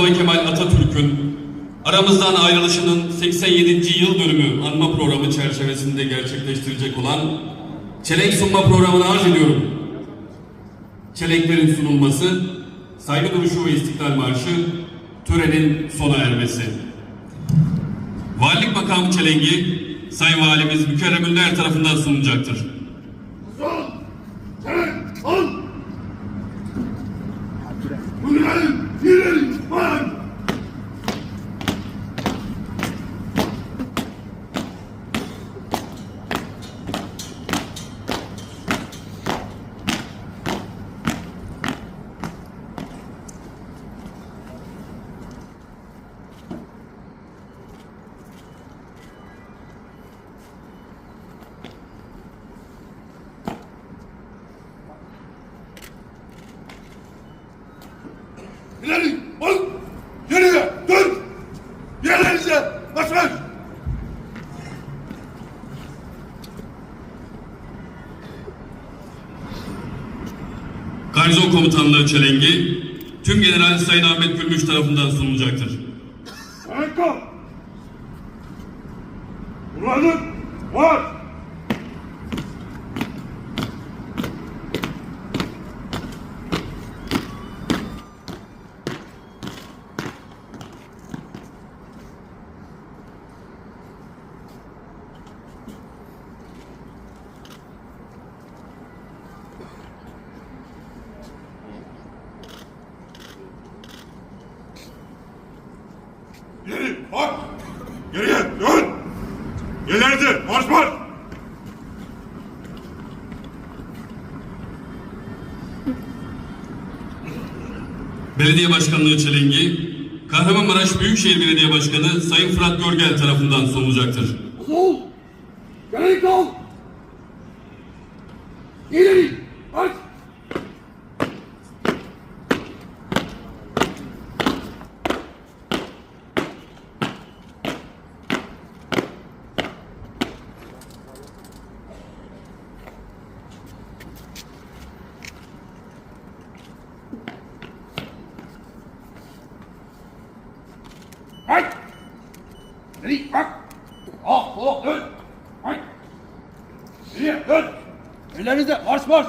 Mustafa Kemal Atatürk'ün aramızdan ayrılışının 87. yıl dönümü anma programı çerçevesinde gerçekleştirecek olan çelenk sunma programını arz ediyorum. Çelenklerin sunulması, saygı duruşu ve istiklal marşı, törenin sona ermesi. Valilik makamı çelengi, Sayın Valimiz Mükerrem Ünler tarafından sunulacaktır. Bunların ileri var. İleri al. Geriye dön. Yerlerinize basın. Garnizon Komutanlığı çelengi, tüm General Sayın Ahmet Gülmüş tarafından sunulacaktır. Ayakkabı. Bunların var. Geri bak. Geriye dön. Yerlerinize marş marş. Belediye Başkanlığı çelengi, Kahramanmaraş Büyükşehir Belediye Başkanı Sayın Fırat Görgel tarafından sunulacaktır. Sol. Geri kal. Hayt! Geri bak! Ah sola dön! Hayt! Geriye dön! Ellerinize marş marş!